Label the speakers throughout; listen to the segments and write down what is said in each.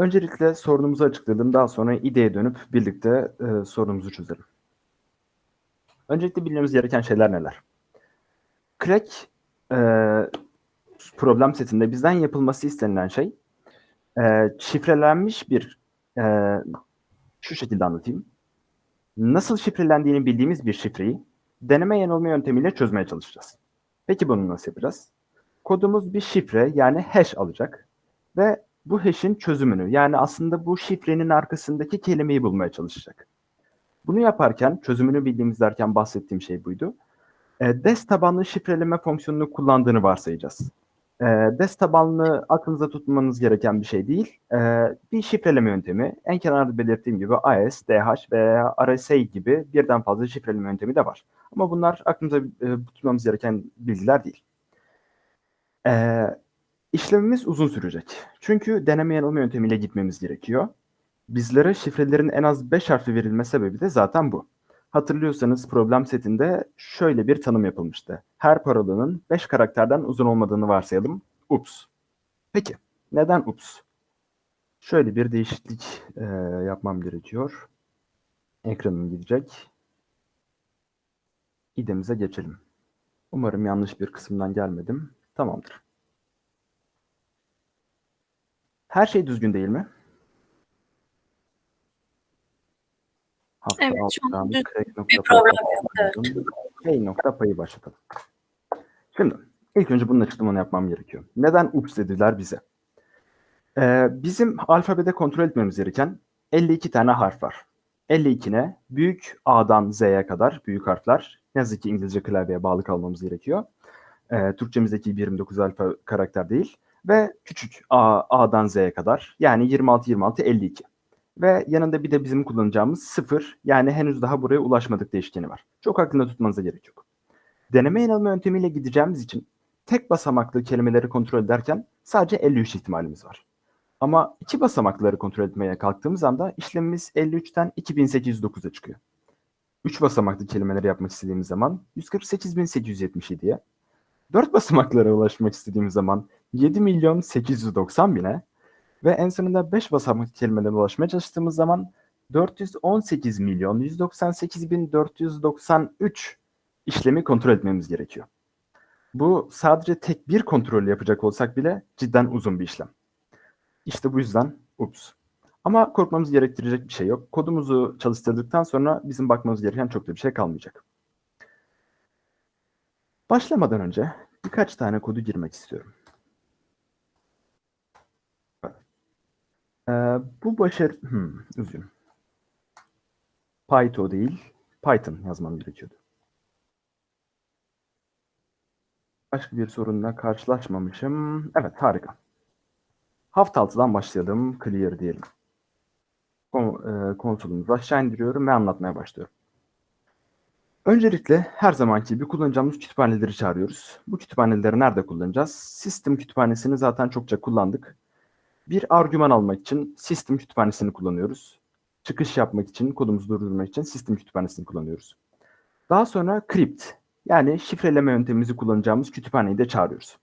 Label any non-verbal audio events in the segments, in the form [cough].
Speaker 1: Öncelikle sorunumuzu açıkladım. Daha sonra ideye dönüp birlikte e, sorunumuzu çözelim. Öncelikle bilmemiz gereken şeyler neler? Crack e, problem setinde bizden yapılması istenilen şey e, şifrelenmiş bir e, şu şekilde anlatayım. Nasıl şifrelendiğini bildiğimiz bir şifreyi deneme yanılma yöntemiyle çözmeye çalışacağız. Peki bunu nasıl yapacağız? Kodumuz bir şifre yani hash alacak ve bu hash'in çözümünü yani aslında bu şifrenin arkasındaki kelimeyi bulmaya çalışacak. Bunu yaparken çözümünü bildiğimiz derken bahsettiğim şey buydu. E, DES tabanlı şifreleme fonksiyonunu kullandığını varsayacağız. E, DES tabanlı aklınıza tutmanız gereken bir şey değil. E, bir şifreleme yöntemi. En kenarda belirttiğim gibi AES, DH veya RSA gibi birden fazla şifreleme yöntemi de var. Ama bunlar aklımıza e, tutmamız gereken bilgiler değil. E, işlemimiz uzun sürecek. Çünkü deneme yanılma yöntemiyle gitmemiz gerekiyor. Bizlere şifrelerin en az 5 harfli verilme sebebi de zaten bu. Hatırlıyorsanız problem setinde şöyle bir tanım yapılmıştı. Her parolanın 5 karakterden uzun olmadığını varsayalım. Ups. Peki, neden ups? Şöyle bir değişiklik e, yapmam gerekiyor. Ekranım gidecek. İdemize geçelim. Umarım yanlış bir kısımdan gelmedim. Tamamdır. Her şey düzgün değil mi? Hafta
Speaker 2: Evet, şu an
Speaker 1: alttan
Speaker 2: düz- bir problem yok, evet.
Speaker 1: Hey nokta payı başlatalım. Şimdi ilk önce bunun açıklamanı yapmam gerekiyor. Neden ups dediler bize? Ee, bizim alfabede kontrol etmemiz gereken 52 tane harf var. 52 ne? Büyük A'dan Z'ye kadar büyük harfler. Ne yazık ki İngilizce klavyeye bağlı kalmamız gerekiyor. Ee, Türkçemizdeki 29 alfa karakter değil. Ve küçük A, A'dan Z'ye kadar. Yani 26, 26, 52. Ve yanında bir de bizim kullanacağımız sıfır yani henüz daha buraya ulaşmadık değişkeni var. Çok aklında tutmanıza gerek yok. Deneme yanılma yöntemiyle gideceğimiz için tek basamaklı kelimeleri kontrol ederken sadece 53 ihtimalimiz var. Ama iki basamaklıları kontrol etmeye kalktığımız anda işlemimiz 53'ten 2809'a çıkıyor. Üç basamaklı kelimeleri yapmak istediğimiz zaman 148.877'ye, dört basamaklara ulaşmak istediğimiz zaman 7 milyon 890 bine ve en sonunda 5 basamaklı kelimelere ulaşmaya çalıştığımız zaman 418 milyon 198 bin 493 işlemi kontrol etmemiz gerekiyor. Bu sadece tek bir kontrol yapacak olsak bile cidden uzun bir işlem. İşte bu yüzden ups. Ama korkmamız gerektirecek bir şey yok. Kodumuzu çalıştırdıktan sonra bizim bakmamız gereken çok da bir şey kalmayacak. Başlamadan önce birkaç tane kodu girmek istiyorum. Ee, bu başarı... Hmm, üzgünüm. Python değil, Python yazmam gerekiyordu. Başka bir sorunla karşılaşmamışım. Evet, harika. Hafta altıdan başlayalım. Clear diyelim. Kon- e, konsolumuzu aşağı indiriyorum ve anlatmaya başlıyorum. Öncelikle her zamanki gibi kullanacağımız kütüphaneleri çağırıyoruz. Bu kütüphaneleri nerede kullanacağız? System kütüphanesini zaten çokça kullandık. Bir argüman almak için System kütüphanesini kullanıyoruz. Çıkış yapmak için, kodumuzu durdurmak için System kütüphanesini kullanıyoruz. Daha sonra crypt yani şifreleme yöntemimizi kullanacağımız kütüphaneyi de çağırıyoruz.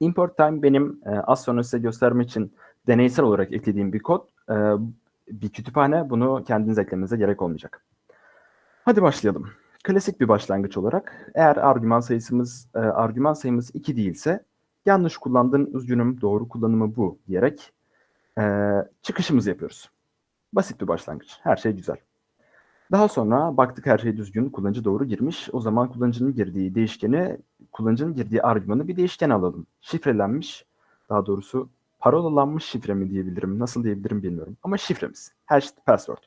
Speaker 1: Import time benim e, az sonra size göstermek için deneysel olarak eklediğim bir kod, e, bir kütüphane. Bunu kendiniz eklemenize gerek olmayacak. Hadi başlayalım. Klasik bir başlangıç olarak eğer argüman sayısımız e, argüman sayımız 2 değilse yanlış kullandın, üzgünüm, doğru kullanımı bu diyerek e, çıkışımızı yapıyoruz. Basit bir başlangıç. Her şey güzel. Daha sonra baktık her şey düzgün, kullanıcı doğru girmiş. O zaman kullanıcının girdiği değişkeni, kullanıcının girdiği argümanı bir değişken alalım. Şifrelenmiş, daha doğrusu parolalanmış şifre mi diyebilirim, nasıl diyebilirim bilmiyorum. Ama şifremiz, hashed password.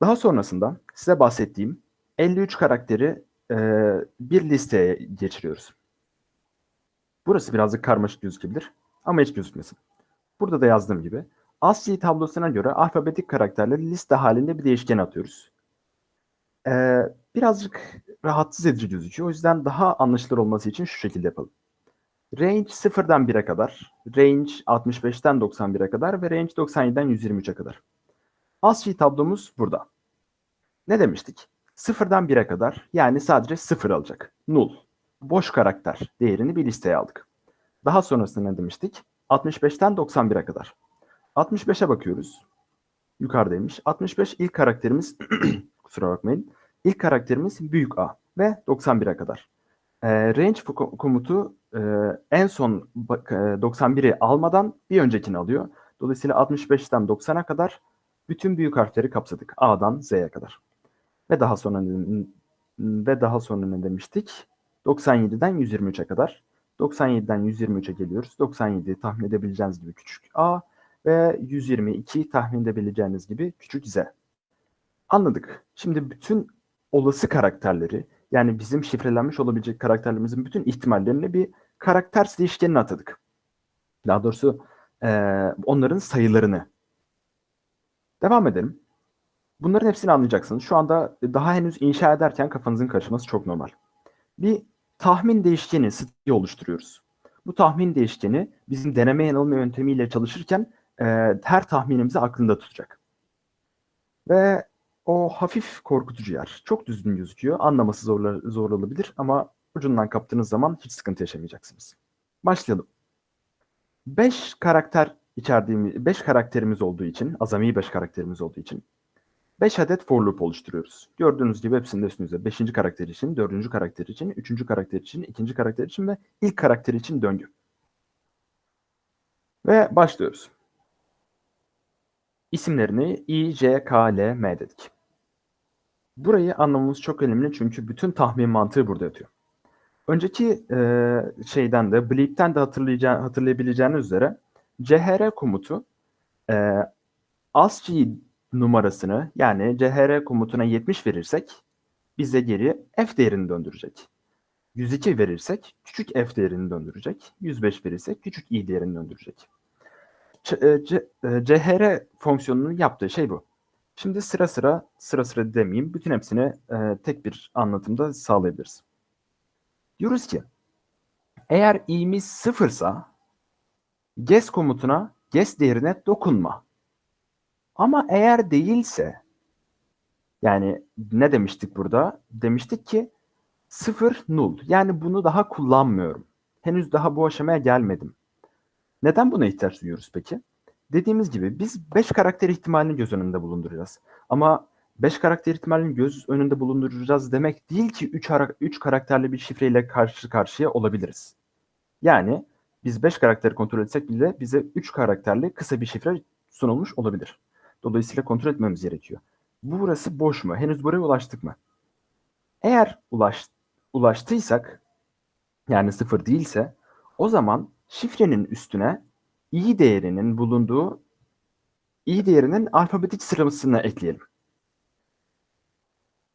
Speaker 1: Daha sonrasında size bahsettiğim 53 karakteri e, bir listeye geçiriyoruz. Burası birazcık karmaşık gözükebilir ama hiç gözükmesin. Burada da yazdığım gibi ASCII tablosuna göre alfabetik karakterleri liste halinde bir değişken atıyoruz. Ee, birazcık rahatsız edici gözüküyor. O yüzden daha anlaşılır olması için şu şekilde yapalım. Range 0'dan 1'e kadar, range 65'ten 91'e kadar ve range 97'den 123'e kadar. ASCII tablomuz burada. Ne demiştik? 0'dan 1'e kadar yani sadece 0 alacak. Null. Boş karakter değerini bir listeye aldık. Daha sonrasında ne demiştik? 65'ten 91'e kadar. 65'e bakıyoruz. Yukarıdaymış. 65 ilk karakterimiz [clears throat] kusura bakmayın. İlk karakterimiz büyük A ve 91'e kadar. E, range komutu e, en son e, 91'i almadan bir öncekini alıyor. Dolayısıyla 65'ten 90'a kadar bütün büyük harfleri kapsadık. A'dan Z'ye kadar. Ve daha sonra ve daha sonra ne demiştik? 97'den 123'e kadar. 97'den 123'e geliyoruz. 97 tahmin edebileceğiniz gibi küçük A ve 122 tahmin edebileceğiniz gibi küçük Z. Anladık. Şimdi bütün olası karakterleri yani bizim şifrelenmiş olabilecek karakterlerimizin bütün ihtimallerini bir karakter değişkenine atadık. Daha doğrusu e, onların sayılarını. Devam edelim. Bunların hepsini anlayacaksınız. Şu anda daha henüz inşa ederken kafanızın karışması çok normal. Bir tahmin değişkeni siteyi oluşturuyoruz. Bu tahmin değişkeni bizim deneme yanılma yöntemiyle çalışırken e, her tahminimizi aklında tutacak. Ve o hafif korkutucu yer. Çok düzgün gözüküyor. Anlaması zor, zor olabilir ama ucundan kaptığınız zaman hiç sıkıntı yaşamayacaksınız. Başlayalım. 5 karakter içerdiğimiz 5 karakterimiz olduğu için, azami 5 karakterimiz olduğu için 5 adet for loop oluşturuyoruz. Gördüğünüz gibi hepsinde üstünüzde 5. karakter için, 4. karakter için, 3. karakter için, 2. karakter için ve ilk karakter için döngü. Ve başlıyoruz. İsimlerini I, J, K, L, M dedik. Burayı anlamamız çok önemli çünkü bütün tahmin mantığı burada yatıyor. Önceki e, şeyden de, Bleep'ten de hatırlayabileceğiniz üzere CHR komutu e, ASCII numarasını yani CHR komutuna 70 verirsek bize geri F değerini döndürecek. 102 verirsek küçük F değerini döndürecek. 105 verirsek küçük i değerini döndürecek. CHR e, e, fonksiyonunun yaptığı şey bu. Şimdi sıra sıra, sıra sıra demeyeyim, bütün hepsini e, tek bir anlatımda sağlayabiliriz. Diyoruz ki, eğer i'miz sıfırsa, guess komutuna guess değerine dokunma. Ama eğer değilse, yani ne demiştik burada? Demiştik ki sıfır null. Yani bunu daha kullanmıyorum. Henüz daha bu aşamaya gelmedim. Neden buna ihtiyaç duyuyoruz peki? Dediğimiz gibi biz 5 karakter ihtimalini göz önünde bulunduracağız. Ama 5 karakter ihtimalini göz önünde bulunduracağız demek değil ki 3 3 karakterli bir şifreyle karşı karşıya olabiliriz. Yani biz 5 karakteri kontrol etsek bile bize 3 karakterli kısa bir şifre sunulmuş olabilir. Dolayısıyla kontrol etmemiz gerekiyor. Burası boş mu? Henüz buraya ulaştık mı? Eğer ulaş, ulaştıysak yani sıfır değilse o zaman şifrenin üstüne i değerinin bulunduğu i değerinin alfabetik sıralamasını ekleyelim.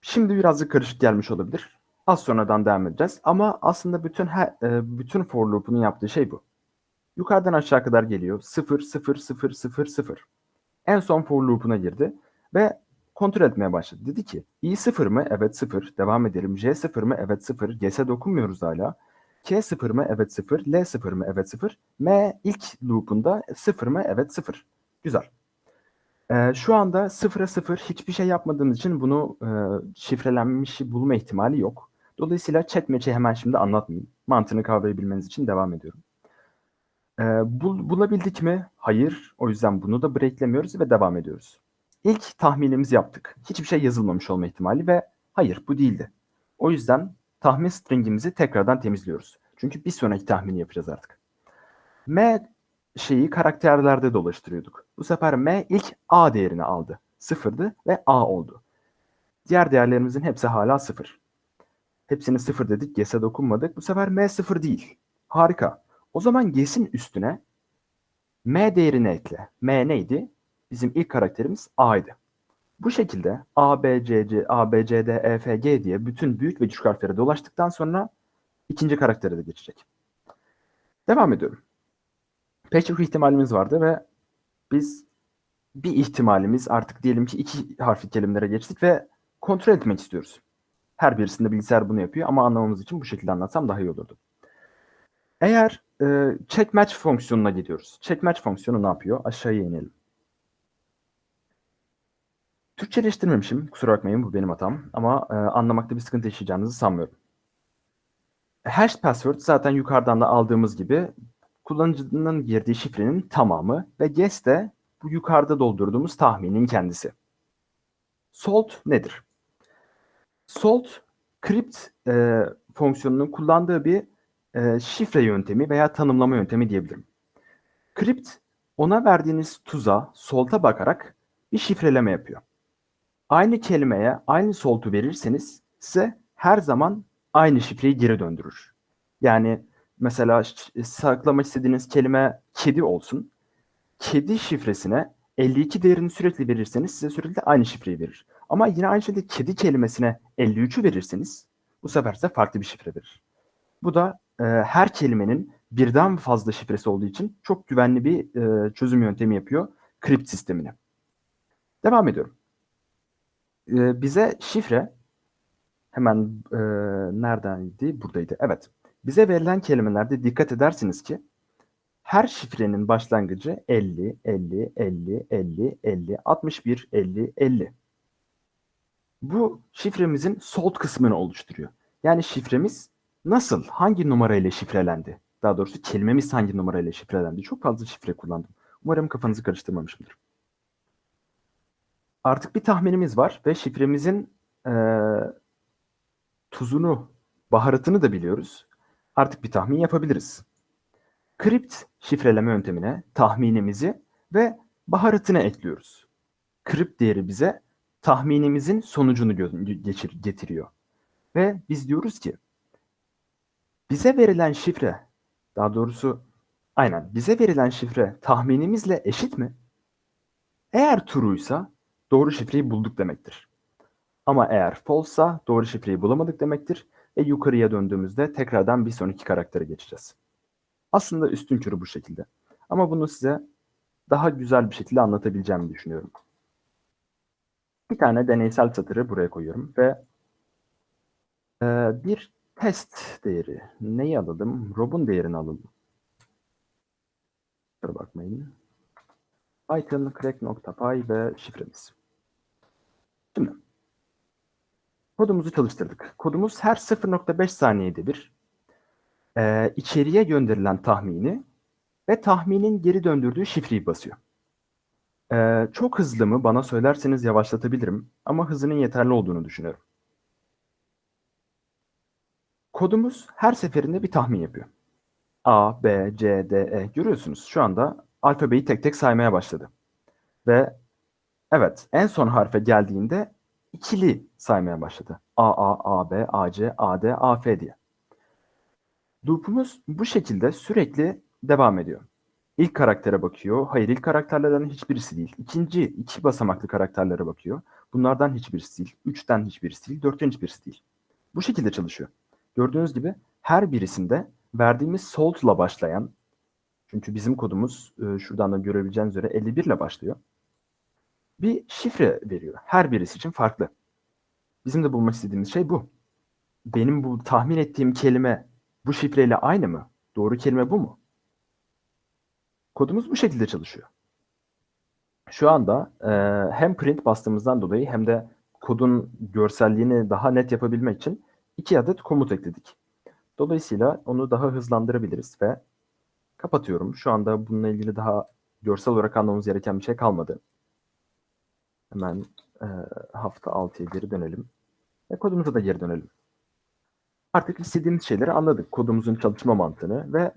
Speaker 1: Şimdi birazcık karışık gelmiş olabilir. Az sonradan devam edeceğiz. Ama aslında bütün her, e, bütün for loop'un yaptığı şey bu. Yukarıdan aşağı kadar geliyor. 0, 0, 0, 0, 0. En son for loop'una girdi ve kontrol etmeye başladı. Dedi ki i 0 mı? Evet 0. Devam edelim. j 0 mı? Evet 0. G'se dokunmuyoruz hala. K 0 mı? Evet 0. L 0 mı? Evet 0. M ilk loop'unda 0 mı? Evet 0. Güzel. Ee, şu anda 0'a 0 hiçbir şey yapmadığımız için bunu e, şifrelenmiş bulma ihtimali yok. Dolayısıyla chat hemen şimdi anlatmayayım. Mantığını kavrayabilmeniz için devam ediyorum. Ee, bul, bulabildik mi? Hayır. O yüzden bunu da breaklemiyoruz ve devam ediyoruz. İlk tahminimizi yaptık. Hiçbir şey yazılmamış olma ihtimali ve hayır bu değildi. O yüzden tahmin stringimizi tekrardan temizliyoruz. Çünkü bir sonraki tahmini yapacağız artık. M şeyi karakterlerde dolaştırıyorduk. Bu sefer M ilk A değerini aldı. Sıfırdı ve A oldu. Diğer değerlerimizin hepsi hala sıfır. Hepsini sıfır dedik, Guess'e dokunmadık. Bu sefer M sıfır değil. Harika. O zaman Guess'in üstüne M değerini ekle. M neydi? Bizim ilk karakterimiz A'ydı. Bu şekilde A, B, C, C, A, B, C, D, E, F, G diye bütün büyük ve küçük harflere dolaştıktan sonra ikinci karaktere de geçecek. Devam ediyorum. Pek çok ihtimalimiz vardı ve biz bir ihtimalimiz artık diyelim ki iki harfli kelimelere geçtik ve kontrol etmek istiyoruz. Her birisinde bilgisayar bunu yapıyor ama anlamamız için bu şekilde anlatsam daha iyi olurdu. Eğer e, check match fonksiyonuna gidiyoruz. Check match fonksiyonu ne yapıyor? Aşağıya inelim. Türkçeleştirmemişim. Kusura bakmayın bu benim hatam. Ama e, anlamakta bir sıkıntı yaşayacağınızı sanmıyorum. Hash password zaten yukarıdan da aldığımız gibi kullanıcının girdiği şifrenin tamamı ve guess de bu yukarıda doldurduğumuz tahminin kendisi. Salt nedir? Salt, crypt e, fonksiyonunun kullandığı bir e, şifre yöntemi veya tanımlama yöntemi diyebilirim. Crypt, ona verdiğiniz tuza, salt'a bakarak bir şifreleme yapıyor. Aynı kelimeye aynı salt'u verirseniz size her zaman aynı şifreyi geri döndürür. Yani mesela saklamak istediğiniz kelime kedi olsun. Kedi şifresine 52 değerini sürekli verirseniz size sürekli aynı şifreyi verir. Ama yine aynı şekilde kedi kelimesine 53'ü verirseniz bu sefer size farklı bir şifre verir. Bu da e, her kelimenin birden fazla şifresi olduğu için çok güvenli bir e, çözüm yöntemi yapıyor kript sistemini. Devam ediyorum. E, bize şifre hemen e, neredeydi? Buradaydı. Evet. Bize verilen kelimelerde dikkat edersiniz ki her şifrenin başlangıcı 50, 50, 50, 50, 50, 61, 50, 50. Bu şifremizin salt kısmını oluşturuyor. Yani şifremiz nasıl, hangi numarayla şifrelendi? Daha doğrusu kelimemiz hangi numarayla şifrelendi? Çok fazla şifre kullandım. Umarım kafanızı karıştırmamışımdır. Artık bir tahminimiz var ve şifremizin e, tuzunu, baharatını da biliyoruz. Artık bir tahmin yapabiliriz. Kript şifreleme yöntemine tahminimizi ve baharatını ekliyoruz. Kript değeri bize tahminimizin sonucunu getiriyor. Ve biz diyoruz ki bize verilen şifre, daha doğrusu aynen bize verilen şifre tahminimizle eşit mi? Eğer true'ysa doğru şifreyi bulduk demektir. Ama eğer false'sa doğru şifreyi bulamadık demektir ve yukarıya döndüğümüzde tekrardan bir sonraki karaktere geçeceğiz. Aslında üstün körü bu şekilde. Ama bunu size daha güzel bir şekilde anlatabileceğimi düşünüyorum. Bir tane deneysel satırı buraya koyuyorum ve e, bir test değeri. Neyi alalım? Rob'un değerini alalım. Dur bakmayın. Python crack.py ve şifremiz. Şimdi kodumuzu çalıştırdık. Kodumuz her 0.5 saniyede bir e, içeriye gönderilen tahmini ve tahminin geri döndürdüğü şifreyi basıyor. E, çok hızlı mı bana söylerseniz yavaşlatabilirim ama hızının yeterli olduğunu düşünüyorum. Kodumuz her seferinde bir tahmin yapıyor. A, B, C, D, E görüyorsunuz şu anda alfabeyi tek tek saymaya başladı. Ve evet en son harfe geldiğinde ikili saymaya başladı. A, A, A, B, A, C, A, D, A, F diye. Loop'umuz bu şekilde sürekli devam ediyor. İlk karaktere bakıyor. Hayır ilk karakterlerden hiçbirisi değil. İkinci iki basamaklı karakterlere bakıyor. Bunlardan hiçbirisi değil. Üçten hiçbirisi değil. Dörtten hiçbirisi değil. Bu şekilde çalışıyor. Gördüğünüz gibi her birisinde verdiğimiz salt'la başlayan çünkü bizim kodumuz e, şuradan da görebileceğiniz üzere 51 ile başlıyor. Bir şifre veriyor. Her birisi için farklı. Bizim de bulmak istediğimiz şey bu. Benim bu tahmin ettiğim kelime bu şifreyle aynı mı? Doğru kelime bu mu? Kodumuz bu şekilde çalışıyor. Şu anda e, hem print bastığımızdan dolayı hem de kodun görselliğini daha net yapabilmek için iki adet komut ekledik. Dolayısıyla onu daha hızlandırabiliriz ve kapatıyorum. Şu anda bununla ilgili daha görsel olarak anlamamız gereken bir şey kalmadı. Hemen e, hafta 6'ya geri dönelim. Ve kodumuza da geri dönelim. Artık istediğimiz şeyleri anladık. Kodumuzun çalışma mantığını ve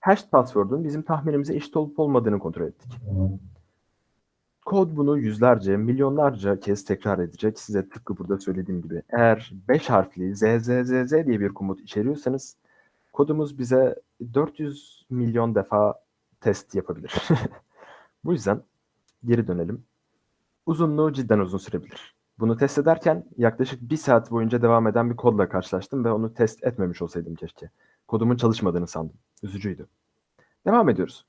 Speaker 1: hash password'un bizim tahminimize eşit olup olmadığını kontrol ettik. Kod bunu yüzlerce, milyonlarca kez tekrar edecek. Size tıpkı burada söylediğim gibi. Eğer 5 harfli ZZZZ diye bir komut içeriyorsanız kodumuz bize 400 milyon defa test yapabilir. [laughs] Bu yüzden geri dönelim. Uzunluğu cidden uzun sürebilir. Bunu test ederken yaklaşık bir saat boyunca devam eden bir kodla karşılaştım ve onu test etmemiş olsaydım keşke. Kodumun çalışmadığını sandım. Üzücüydü. Devam ediyoruz.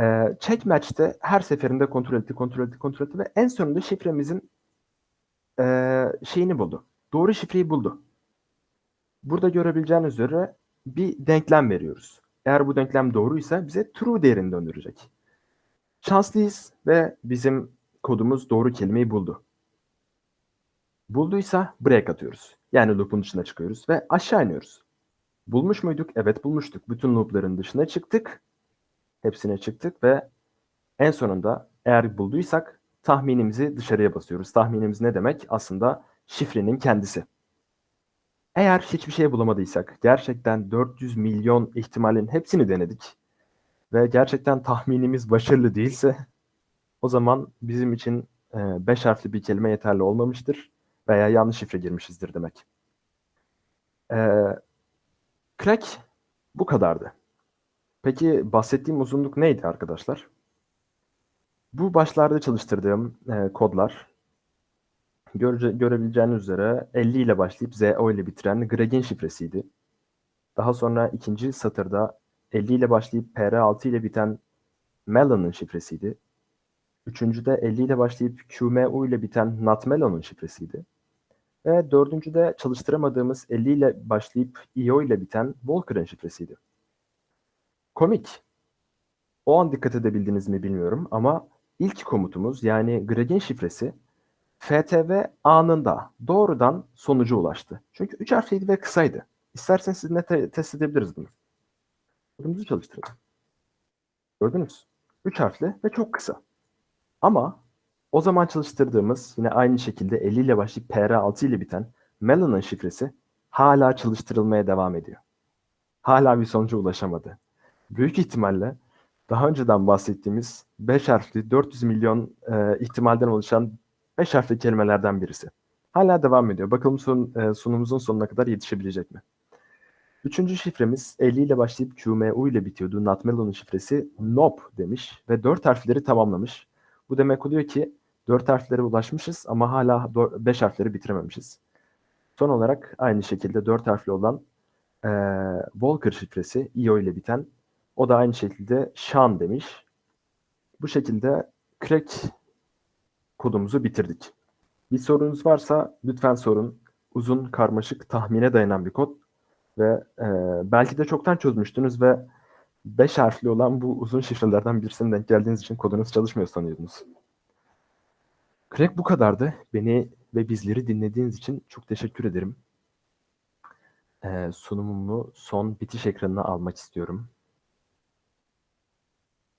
Speaker 1: Ee, check match'te her seferinde kontrol etti, kontrol etti, kontrol etti ve en sonunda şifremizin e, şeyini buldu. Doğru şifreyi buldu. Burada görebileceğiniz üzere bir denklem veriyoruz. Eğer bu denklem doğruysa bize true değerini döndürecek. Şanslıyız ve bizim kodumuz doğru kelimeyi buldu. Bulduysa break atıyoruz. Yani loop'un dışına çıkıyoruz ve aşağı iniyoruz. Bulmuş muyduk? Evet bulmuştuk. Bütün loop'ların dışına çıktık Hepsine çıktık ve en sonunda eğer bulduysak tahminimizi dışarıya basıyoruz. Tahminimiz ne demek? Aslında şifrenin kendisi. Eğer hiçbir şey bulamadıysak, gerçekten 400 milyon ihtimalin hepsini denedik ve gerçekten tahminimiz başarılı değilse o zaman bizim için 5 harfli bir kelime yeterli olmamıştır veya yanlış şifre girmişizdir demek. Ee, crack bu kadardı. Peki bahsettiğim uzunluk neydi arkadaşlar? Bu başlarda çalıştırdığım e, kodlar görece, görebileceğiniz üzere 50 ile başlayıp ZO ile bitiren Greg'in şifresiydi. Daha sonra ikinci satırda 50 ile başlayıp PR6 ile biten Melon'un şifresiydi. Üçüncüde 50 ile başlayıp QMU ile biten Not Melon'un şifresiydi. Ve dördüncüde çalıştıramadığımız 50 ile başlayıp IO ile biten Walker'ın şifresiydi. Komik. O an dikkat edebildiniz mi bilmiyorum ama ilk komutumuz yani Greg'in şifresi FTV anında doğrudan sonuca ulaştı. Çünkü 3 harfliydi ve kısaydı. İsterseniz sizinle te- test edebiliriz bunu. Kodumuzu çalıştıralım. Gördünüz. 3 harfli ve çok kısa. Ama o zaman çalıştırdığımız yine aynı şekilde 50 ile başlayıp PR6 ile biten Melon'un şifresi hala çalıştırılmaya devam ediyor. Hala bir sonuca ulaşamadı. Büyük ihtimalle daha önceden bahsettiğimiz 5 harfli 400 milyon e, ihtimalden oluşan 5 harfli kelimelerden birisi. Hala devam ediyor. Bakalım son, e, sunumumuzun sonuna kadar yetişebilecek mi? Üçüncü şifremiz 50 ile başlayıp QMU ile bitiyordu. Nutmelo'nun şifresi NOP demiş ve 4 harfleri tamamlamış. Bu demek oluyor ki 4 harflere ulaşmışız ama hala 5 harfleri bitirememişiz. Son olarak aynı şekilde 4 harfli olan e, Walker şifresi IO ile biten o da aynı şekilde Sean demiş. Bu şekilde crack kodumuzu bitirdik. Bir sorunuz varsa lütfen sorun. Uzun, karmaşık, tahmine dayanan bir kod ve e, belki de çoktan çözmüştünüz ve 5 harfli olan bu uzun şifrelerden birisine denk geldiğiniz için kodunuz çalışmıyor sanıyordunuz. Crack bu kadardı. Beni ve bizleri dinlediğiniz için çok teşekkür ederim. Ee, sunumumu son bitiş ekranına almak istiyorum.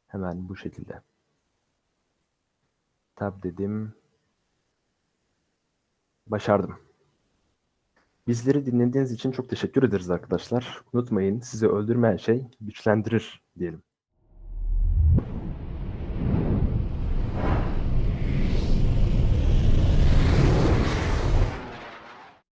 Speaker 1: Hemen bu şekilde. Tab dedim. Başardım. Bizleri dinlediğiniz için çok teşekkür ederiz arkadaşlar. Unutmayın sizi öldürmeyen şey güçlendirir diyelim.